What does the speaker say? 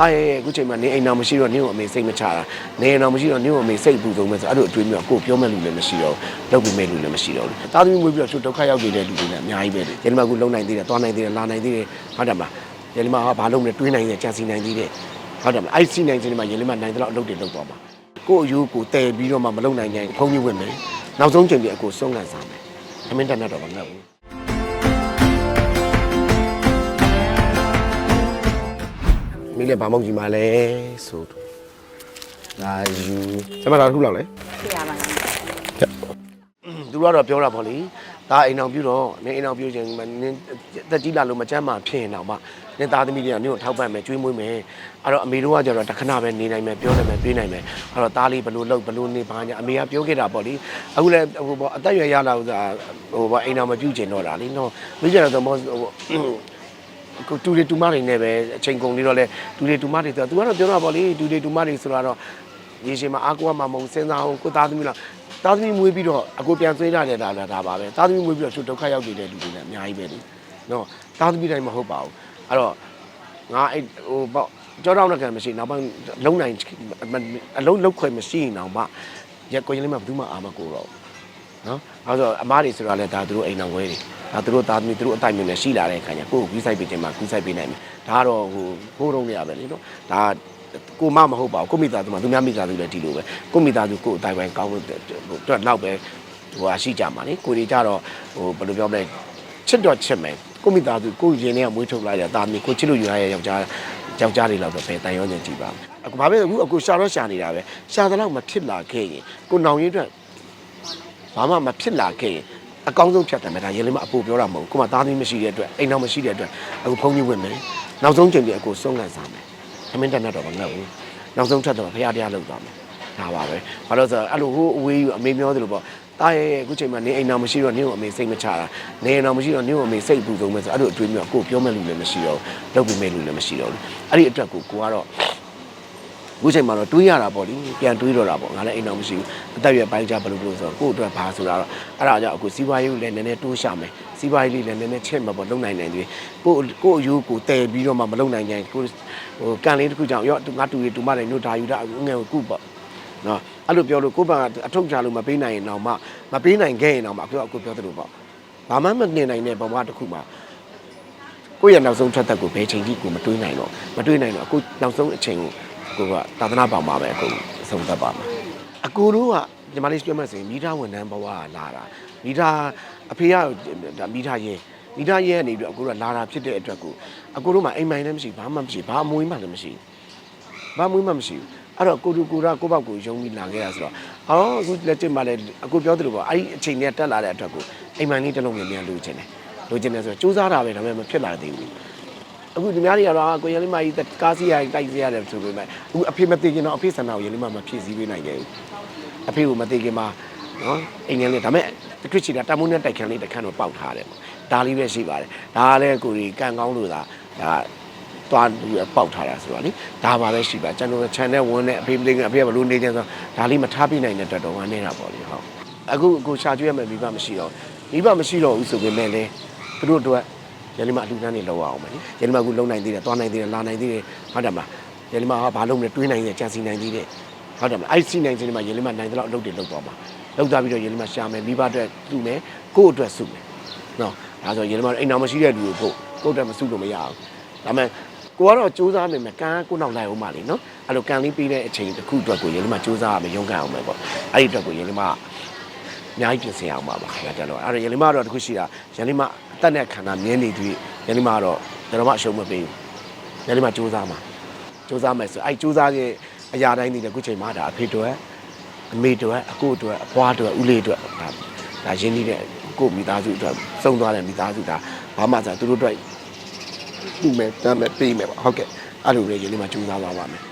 တားရဲ့အခုချိန်မှာနေအိမ်တော်မရှိတော့နင်းကိုအမေစိတ်မချတာနေအိမ်တော်မရှိတော့နင်းကိုအမေစိတ်ပူဆုံးမဲ့ဆိုအဲ့လိုအတွေးမျိုးကိုပြောမဲ့လူလည်းမရှိတော့ဘူးလုပ်ပြီးမဲ့လူလည်းမရှိတော့ဘူးတားသမီးမွေးပြီးတော့သူဒုက္ခရောက်နေတဲ့လူတွေလည်းအများကြီးပဲလေဒီမှာအခုလုံနိုင်သေးတယ်တွားနိုင်သေးတယ်လာနိုင်သေးတယ်ဟုတ်တယ်မလားဒီမှာဘာလုပ်လဲတွေးနိုင်တယ်ကြံစီနိုင်သေးတယ်ဟုတ်တယ်မလားအဲ့စီနိုင်ခြင်းမှာရင်လေးမှာနိုင်တော့အလုပ်တွေလုပ်သွားမှာကို့အယူကိုတည်ပြီးတော့မှမလုံနိုင်ကြရင်ဖုံးကြီးဝင်မယ်နောက်ဆုံးချိန်ပြီးအကိုဆုံးကန်စားမယ်အမင်းတန်တော့မငတ်ဘူး မိလည်းဘာမောက်ကြီးมาလဲဆိုတော့ဒါယူကျမတော်တစ်ခုလောက်လေပြရပါလားသူတို့ကတော့ပြောတာပေါ့လေဒါအိမ်အောင်ပြုတော့နင်းအိမ်အောင်ပြုခြင်းမနင်းတက်ကြီးလာလို့မကြမ်းမှဖြစ်ရင်တော့မှနင်းသားသမီးတွေကနင်းကိုထောက်ပံ့မယ်ကျွေးမွေးမယ်အဲ့တော့အမေတို့ကကြတော့တခဏပဲနေနိုင်မယ်ပြောနိုင်မယ်ပြေးနိုင်မယ်အဲ့တော့သားလေးဘယ်လိုလုပ်ဘယ်လိုနေပါညာအမေကပြောခဲ့တာပေါ့လေအခုလည်းဟိုပေါ့အသက်ရွယ်ရလာဥစားဟိုပေါ့အိမ်အောင်မပြုချင်တော့တာလေနော်မိကြတော့ဟို ကိုတူရီတူမတွေနဲ့ပဲအချိန်ကုန်လေးတော့လဲတူရီတူမတွေဆိုတော့ तू ကတော့ပြောတာပေါ့လေတူရီတူမတွေဆိုတော့ရေရှင်မှာအားကိုးမှမဟုတ်စဉ်းစားအောင်ကိုသားသမီးလားသားသမီးမွေးပြီးတော့အကိုပြန်သွေးရတယ်ဒါဒါပါပဲသားသမီးမွေးပြီးတော့သူဒုက္ခရောက်နေတဲ့လူတွေလည်းအများကြီးပဲလေနော်သားသမီးတိုင်းမဟုတ်ပါဘူးအဲ့တော့ငါအဲ့ဟိုပေါ့ကြောတော့လည်းကမရှိနောက်ပိုင်းလုံးနိုင်အလုံးလုံးခွဲမရှိရင်တော့မှရက်ကိုရင်လေးမှဘယ်သူမှအာမကိုတော့ နော်အဲ့တော့အမားတွေဆိုတာလဲဒါသူတို့အိမ်တော်ဝဲတွေဒါသူတို့သားသမီးသူတို့အတိုင်းမျိုးနဲ့ရှိလာတဲ့အခါကျကိုယ်ကိုကြီးဆိုင်ပေးခြင်းမှာကြီးဆိုင်ပေးနိုင်မယ်ဒါကတော့ဟိုဟိုးတုံးနေရပဲလေနော်ဒါကိုမမဟုတ်ပါဘူးကိုမိသားစုမှာသူများမိသားစုလည်းဒီလိုပဲကိုမိသားစုကိုအတိုင်းပိုင်းကောင်းလို့တော့တော့ပဲဟိုဟာရှိကြမှာလေကိုတွေကြတော့ဟိုဘယ်လိုပြောမလဲချစ်တော့ချစ်မယ်ကိုမိသားစုကိုရင်ထဲကမွေးထုတ်လိုက်တဲ့တာမီကိုချစ်လို့ယူရတဲ့ယောက်ျားယောက်ျားတွေလောက်တော့ပဲတန်ရောနေကြည့်ပါအခုဘာပဲအခုအခုရှာတော့ရှာနေတာပဲရှာတဲ့လောက်မဖြစ်လာခဲ့ရင်ကိုနောင်ရင်းအတွက် ဘာမှမဖြစ်လာခဲ့ရင်အကောင်းဆုံးဖြတ်တယ်မယ်ဒါရင်လေးမအပူပြောတာမဟုတ်ကိုမသားသမီးမရှိတဲ့အတွက်အိမ်တော်မရှိတဲ့အတွက်အခုဖုန်းကြီးဝင်မယ်နောက်ဆုံးချိန်ပြီးအခုဆုံးကန်စားမယ်အမင်းတန်တော့မငတ်ဘူးနောက်ဆုံးထပ်တော့ဖရားတရားလောက်သွားမယ်ဒါပါပဲဘာလို့ဆိုတော့အဲ့လိုဟိုအဝေးယူအမေပြောသလိုပေါ့တားရဲ့အခုချိန်မှာနေအိမ်တော်မရှိတော့နင်းကိုအမေစိတ်မချတာနေအိမ်တော်မရှိတော့နင်းကိုအမေစိတ်ပူဆုံးမဲ့ဆိုအဲ့လိုအတွေးမျိုးကိုပြောမဲ့လူလည်းမရှိတော့ဘူးလုပ်ပြီးမဲ့လူလည်းမရှိတော့ဘူးအဲ့ဒီအတွက်ကိုကိုကတော့ အခုချိန်မှာတော့တွေးရတာပေါ့လေပြန်တွေးတော့တာပေါ့ငါလည်းအိမ်တော်မရှိဘူးအသက်ရွယ်ပိုင်းကြဘယ်လိုလို့ဆိုတော့ကို့အတွက်ဘာဆိုတာတော့အဲ့ဒါကြောင့်အခုစီးပွားရေးကိုလည်းနည်းနည်းတိုးရှာမယ်စီးပွားရေးလေးလည်းနည်းနည်းချက်မှာပေါ့လုံနိုင်နိုင်သေးကိုကိုအယူကိုတည်ပြီးတော့မှမလုံနိုင်ကြရင်ကိုဟိုကန်လေးတစ်ခုကြောင့်ရောငါတူရီတူမတယ်ညို့ဒါယူတာငယ်ကိုကုပေါ့နော်အဲ့လိုပြောလို့ကိုယ့်ဘာအထုတ်ချလို့မပေးနိုင်ရင်တော့မှမပေးနိုင်ခဲ့ရင်တော့မှအခုအခုပြောသလိုပေါ့ဘာမှမနေနိုင်တဲ့ဘဝတစ်ခုမှာကိုယ့်ရဲ့နောက်ဆုံးထက်သက်ကိုဘယ်ချိန်ကြီးကိုမတွေးနိုင်တော့မတွေးနိုင်တော့အခုနောက်ဆုံးအချိန်ကို ကိုကသာသနာပေါင်ပါပဲအခုဆုံးသက်ပါမှာအကူတို့ကညီမလေးပြောမှဆိုရင်မိသားဝန်ထမ်းဘဝကလာတာမိသားအဖေကဒါမိသားရဲ့မိသားရဲ့ကနေပြီးတော့အကူတို့ကလာတာဖြစ်တဲ့အတွက်ကိုအကူတို့မှအိမ်မိုင်လည်းမရှိဘာမှမရှိဘာအမွေးမှလည်းမရှိဘူးဘာမှမမရှိဘူးအဲ့တော့ကိုတူကိုရာကိုဘောက်ကိုယုံပြီးလာခဲ့တာဆိုတော့အော်အခုလက်ကျင်မှလည်းအခုပြောသလိုပေါ့အဲ့ဒီအချိန်နဲ့တက်လာတဲ့အတွက်ကိုအိမ်မန်လေးတစ်လုံးမြန်မြန်လိုချင်တယ်လိုချင်တယ်ဆိုတော့စူးစမ်းတာပဲဒါပေမဲ့မဖြစ်လာသေးဘူး အခုဒီများတွေကတော့ကိုရလေးမကြီးကားစီးရတိုက်စီးရတယ်ဆိုပေမဲ့အခုအဖေမသိခင်တော့အဖေဆန္ဒကိုရလေးမမဖြည့်ဆည်းပေးနိုင်ခဲ့ဘူးအဖေကိုမသိခင်မှာနော်အိမ်ငယ်လေးဒါပေမဲ့တခရစ်ချီတာတမုန်းနဲ့တိုက်ခန်းလေးတစ်ခန်းတော့ပေါက်ထားတယ်ပေါ့ဒါလေးပဲရှိပါတယ်ဒါကလည်းကိုကြီးကန်ကောင်းလို့သာဒါသွားပြီးပေါက်ထားတာဆိုတော့လေဒါပါပဲရှိပါကျွန်တော် channel ဝင်နေအဖေပလေးကအဖေကဘလို့နေကြဆိုဒါလေးမထားပြနိုင်တဲ့အတွက်တော့ဝမ်းနေတာပေါ့လေဟုတ်အခုအခုရှာကျွေးရမယ်မိဘမရှိတော့မိဘမရှိတော့ဘူးဆိုပေမဲ့လည်းသူတို့တို့ ရလိမအလူတန်းနေလောက်အောင်မယ်လေရလိမအခုလုံနိုင်သေးတယ်သွားနိုင်သေးတယ်လာနိုင်သေးတယ်ဟုတ်တယ်မလားရလိမကဘာလုံးလဲတွေးနိုင်တယ်ကြံစီနိုင်သေးတယ်ဟုတ်တယ်မလားအဲ့စီနိုင်ခြင်းမှာရလိမနိုင်တော့အလုပ်တွေလုပ်သွားမှာလုပ်သွားပြီးတော့ရလိမရှာမယ်မိဘအတွက်လူမယ်ကိုယ့်အတွက်စုမယ်နော်ဒါဆိုရလိမအိမ်တော်မရှိတဲ့လူကိုဖို့ကိုယ့်အတွက်မစုလို့မရအောင်ဒါမဲ့ကိုကတော့စူးစမ်းနေမယ်ကံကကိုနောက်လိုက်အောင်ပါလေနော်အဲ့လိုကံလေးပြီးတဲ့အချိန်တစ်ခုအတွက်ကိုရေလေးမစူးစမ်းရမယ်ရုန်းကန်အောင်မယ်ပေါ့အဲ့ဒီအတွက်ကိုရေလေးမ အများကြီးပြင်ဆင်အောင်ပါပါခင်ဗျာတက်တော့အဲ့ဒါရေလေးမတော့တစ်ခုရှိတာရေလေးမအသက်နဲ့ခန္ဓာမြဲနေသည်ရေလေးမကတော့ကျွန်တော်မအရှုံးမပေးဘူးရေလေးမစူးစမ်းမှာစူးစမ်းမယ်ဆိုအဲ့စူးစမ်းရဲ့အရာတိုင်းဒီခုချိန်မှာဒါအဖေတို့အမေတို့အကိုတို့အဖွားတို့ဦးလေးတို့ဒါဒါရင်းနှီးတဲ့ကိုမိသားစုအတွက်စုံသွားတဲ့မိသားစုဒါဘာမှစားသူတို့အတွက်ပြုမယ်တမ်းမယ်ပေးမယ်ပေါ့ဟုတ်ကဲ့အဲ့လိုလေရေလေးမှာကြိုးစားပါပါမယ်